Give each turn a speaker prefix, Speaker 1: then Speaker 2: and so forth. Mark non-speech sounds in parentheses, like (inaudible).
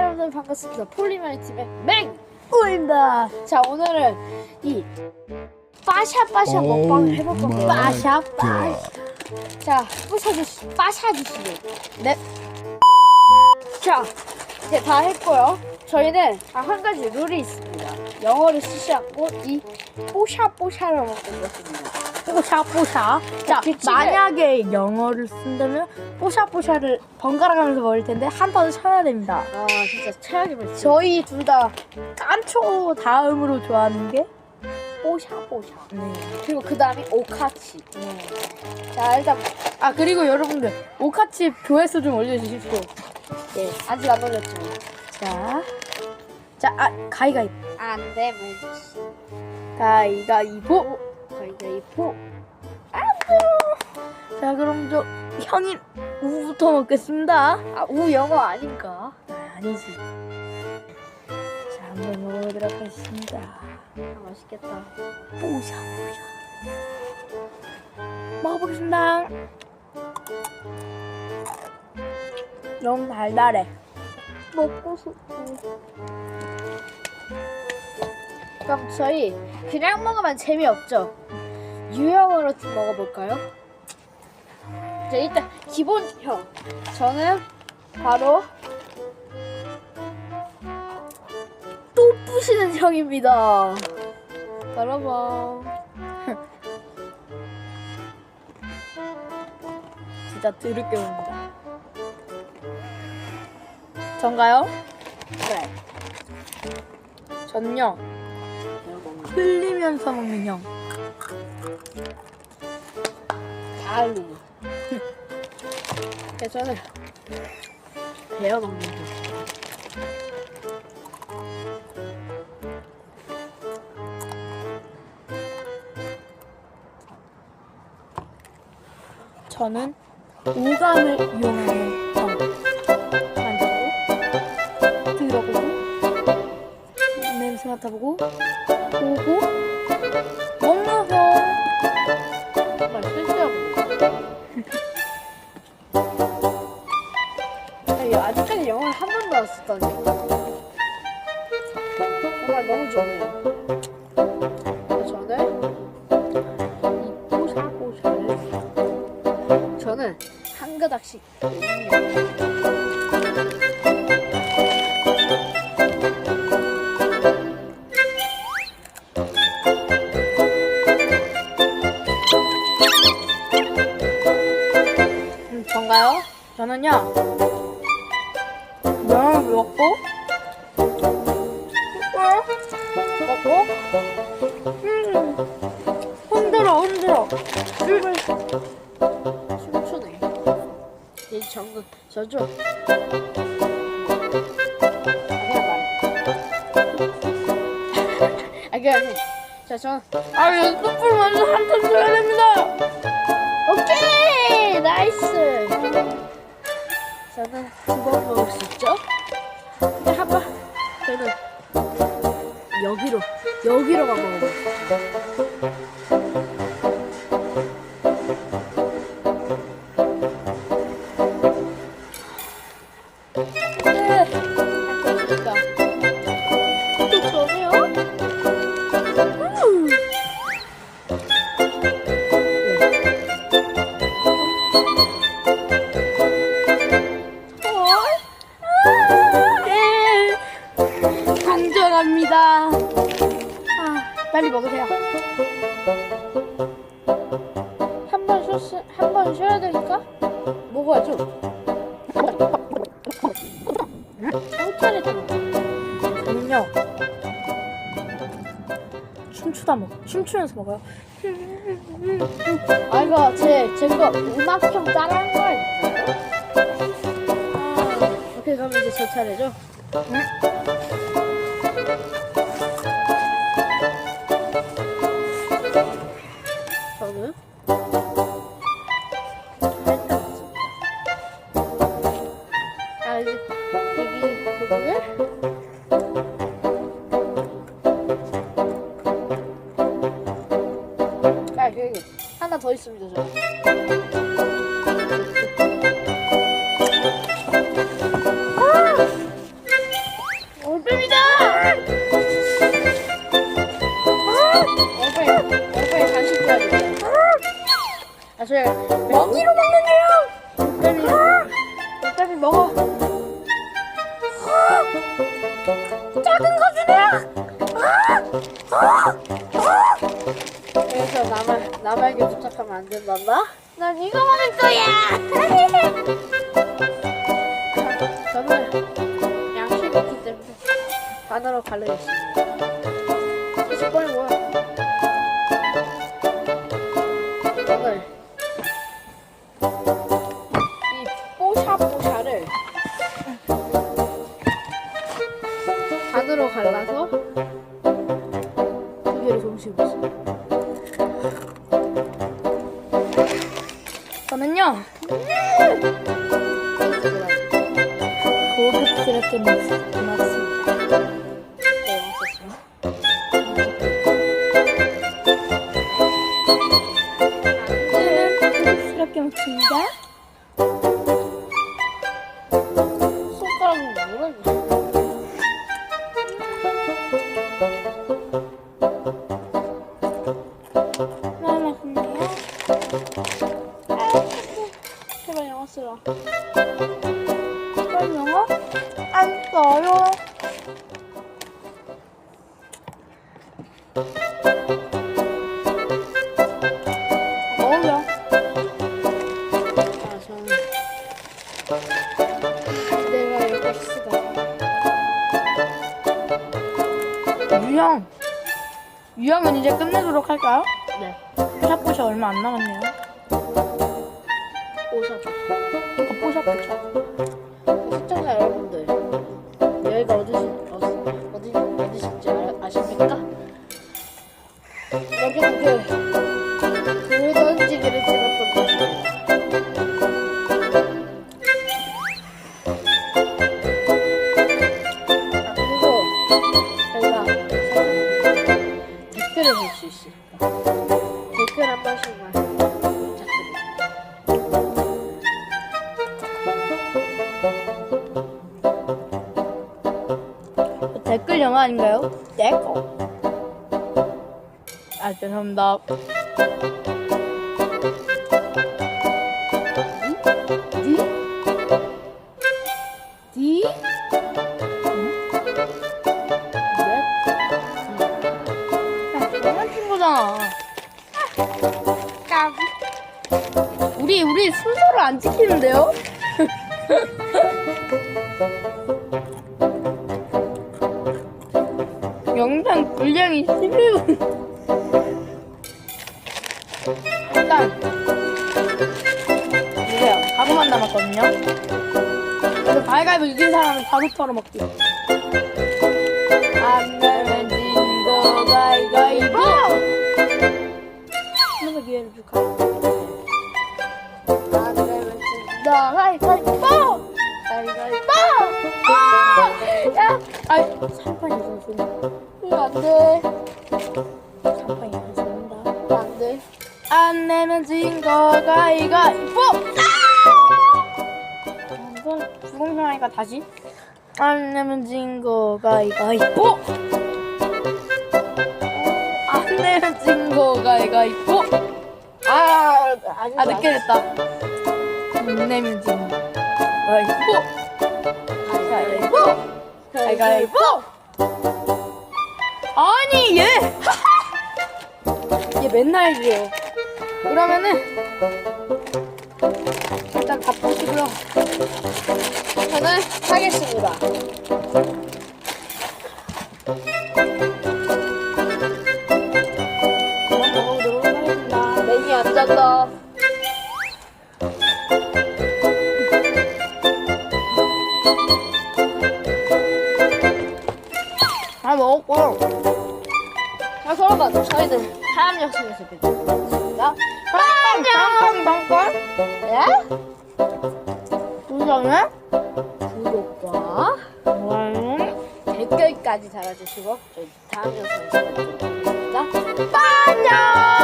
Speaker 1: 여러분들 반갑습니다. 폴리마이 팀의 맹우입니다. 자 오늘은 이 빠샤빠샤 먹방을 해볼 건데요. 빠샤빠샤. 자 부셔주시 빠샤주시고 네. 자 이제 다 했고요. 저희는 아, 한 가지 룰이 있습니다. 영어를 쓰지 않고 이 뽀샤뽀샤를 먹고 있습니다.
Speaker 2: 뽀샤뽀샤. 자,
Speaker 1: 규칙을-
Speaker 2: 만약에 영어를 쓴다면 뽀샤뽀샤를 번갈아 가면서 먹을 텐데 한 턴을 쳐야 됩니다.
Speaker 1: 아 진짜 최악이면
Speaker 2: 저희 둘 다 깐초 다음으로 좋아하는 게
Speaker 1: 뽀샤뽀샤.
Speaker 2: 네.
Speaker 1: 그리고 그 다음이 오카치. 자 일단
Speaker 2: 아 그리고 여러분들 오카치 조회수 좀 올려주십시오.
Speaker 1: 네 아직 안 올렸죠.
Speaker 2: 자, 자, 아 가위가위,
Speaker 1: 안 되면
Speaker 2: 가위가위보.
Speaker 1: 가위가위보.
Speaker 2: 자, 그럼 저 형님 우부터 먹겠습니다.
Speaker 1: 아우 영어 아닌가?
Speaker 2: 아, 아니지. 자, 한번 먹어보도록 하겠습니다.
Speaker 1: 아, 맛있겠다.
Speaker 2: 뽀샤 뽀샤. 먹어보겠습니다. 너무 달달해.
Speaker 1: 먹고 싶어. 그럼 저희 그냥 먹으면 재미없죠? 유형으로 좀 먹어볼까요? 자 일단 기본형 저는 바로 또 부시는 형입니다. 여러분 (laughs)
Speaker 2: 진짜 드럽게 먹는다. 전가요?
Speaker 1: 그래.
Speaker 2: 전요. 흘리면서 먹는 형.
Speaker 1: 다 흘리고. 그래서 배워 먹는 거.
Speaker 2: 저는 오감을 이용하는 형. 만져보고, 들어보고, 냄새 맡아보고, 보고, 형.
Speaker 1: 정말 쓸데없는 아니, 아직까지 영어를 한 번도 안 썼다니. 정말 너무 좋네요 저는 한 가닥씩
Speaker 2: 저는요, 면을 먹고, 먹고, 음, 흔들어, 흔들어. 춤을
Speaker 1: 춤추네. 이 정글 저죠 (laughs) 아 그냥 해. 자 저는
Speaker 2: 아, 연습을 먼저 한턴 써야 됩니다.
Speaker 1: 저는 두 번 먹을 수 있죠? 근데 한 번 저는 여기로 여기로만 먹어볼게요 네,
Speaker 2: 강정합니다. 아, 빨리 먹으세요.
Speaker 1: 한 번 쉬었, 한번 쉬어야 되니까 먹어야죠. 똥차례잖아.
Speaker 2: 저는요. 춤추다 먹어. 춤추면서 먹어요.
Speaker 1: 아 이거 제 제거 음악형 따라한 거 아니에요? 아, 오케이 그럼 이제 제 차례죠. 저
Speaker 2: 작은 거 주네요.
Speaker 1: 그래서 나만 남에게 부탁하면 안 된단다.
Speaker 2: 난 이거 먹을 거야. (laughs)
Speaker 1: 저는 양식이 있기 때문에 반으로 갈르겠습니다.
Speaker 2: 저는요. 고급스럽게 먹, 먹습니다. 안 써요. 먹어요.
Speaker 1: 아, 저는 내가 이거 쓰다.
Speaker 2: 유형. 유형은 이제 끝내도록 할까요?
Speaker 1: 네.
Speaker 2: 뽀샤뽀샤 얼마 안 남았네요.
Speaker 1: 오셔줘.
Speaker 2: 이거 뽀샤 뽀샤.
Speaker 1: 시청자 여러분들, 댓글
Speaker 2: 영어 아닌가요? 댓글. 아 죄송합니다. 장난친 거잖아. 우리 우리 순서를 안 지키는데요? 영상 분량이 11분. 일단 보세요. 가구만 남았거든요. 그래서 가위가위보 이긴 사람은 바로 털어먹기. 안 내면 진거 가위가위보. 하면서 기회를 줄까?
Speaker 1: 안 되면 진다. 가위바위보! 가위바위보!
Speaker 2: 아! 야! 아이, 살판이 있어서 쏜다.
Speaker 1: 이거 안 돼.
Speaker 2: 살판이 있어서 쏜다.
Speaker 1: 안 돼.
Speaker 2: 안 내면 진 거 가위가위보! 아, 이건 부공평하니까 다시. 안 내면 진 거 가위가위보! 안 내면 진 거 가위가위보!
Speaker 1: 아, 아니.
Speaker 2: 아, 늦게 됐다. 안 내면 진 거 가위가위보! 가위가위보! 가위가위보! 아니 얘! (laughs) 얘 맨날 이래요. 그러면은 일단 가보시고요.
Speaker 1: 저는 하겠습니다.
Speaker 2: 그만 먹어보도록 하겠습니다.
Speaker 1: 안 잔다. 그러면 저희는 다음 영상에서 뵙겠습니다.
Speaker 2: 빵빵 빵빵빵.
Speaker 1: 예? 구독과
Speaker 2: 좋아요.
Speaker 1: 댓글까지 달아주시고 저희 다음 영상에서 뵙겠습니다.
Speaker 2: 안녕.